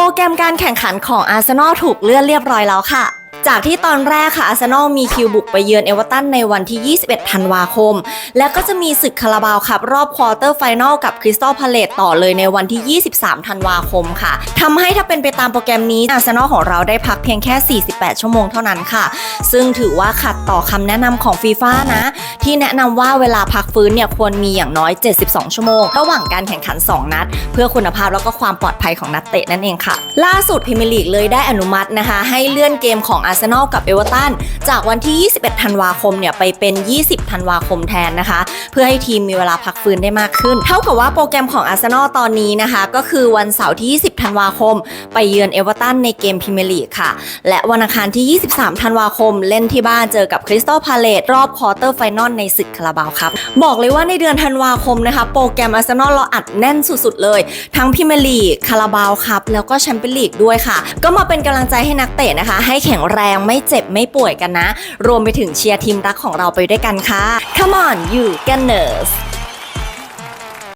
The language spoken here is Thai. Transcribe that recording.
โปรแกรมการแข่งขันของอาร์เซนอลถูกเลื่อนเรียบร้อยแล้วค่ะ จากที่ตอนแรกค่ะอาร์เซนอลมีคิวบุกไปเยือนเอเวอร์ตันในวันที่ 21 ธันวาคม และก็จะมีศึกคาราบาวครับรอบควอเตอร์ไฟแนลกับคริสตัลพาเลตต่อเลยในวันที่ 23 ธันวาคมค่ะทำให้ถ้าเป็นไปตามโปรแกรมนี้อาร์เซนอลของเราได้พักเพียงแค่ 48 ชั่วโมงเท่านั้นค่ะ ซึ่งถือว่าขัดต่อคำแนะนำของฟีฟ่านะ ที่แนะนำว่าเวลาพักฟื้นเนี่ยควรมีอย่างน้อย 72 ชั่วโมง ระหว่างการแข่งขัน 2 นัด เพื่อคุณภาพแล้วก็ความปลอดภัยของนักเตะนั่นเองค่ะ ล่าสุดพรีเมียร์ลีกเลยได้อนุมัตินะคะ ให้เลื่อนเกมของอาร์เซนอลกับเอเวอร์ตันจากวันที่ 21 ธันวาคมเนี่ยไปเป็น 20 ธันวาคมแทนนะคะ เพื่อให้ทีมมีเวลาพักฟื้นได้มากขึ้น เท่ากับว่าโปรแกรมของอาร์เซนอลตอนนี้นะคะ ก็คือวันเสาร์ที่ 20 ธันวาคม ไปเยือนเอเวอร์ตันในเกมพรีเมียร์ลีกค่ะ และวันอังคารที่ 23 ธันวาคม เล่นที่บ้านเจอกับคริสตัลพาเลตรอบควอเตอร์ไฟนอลในศึกคาราบาวครับบอกเลยว่าในเดือนธันวาคมนะคะโปรแกรมอาร์เซนอลเราอัดแน่นสุดๆเลย ทั้งพรีเมียร์ลีกคาราบาวครับแล้วก็แชมเปี้ยนลีกด้วยค่ะ ก็มาเป็นกำลังใจให้นักเตะนะคะ ให้แข็งแรงรงไม่เจ็บไม่ป่วยกันนะ รวมไปถึงเชียร์ทีมรักของเราไปด้วยกันค่ะ Come on you Gunners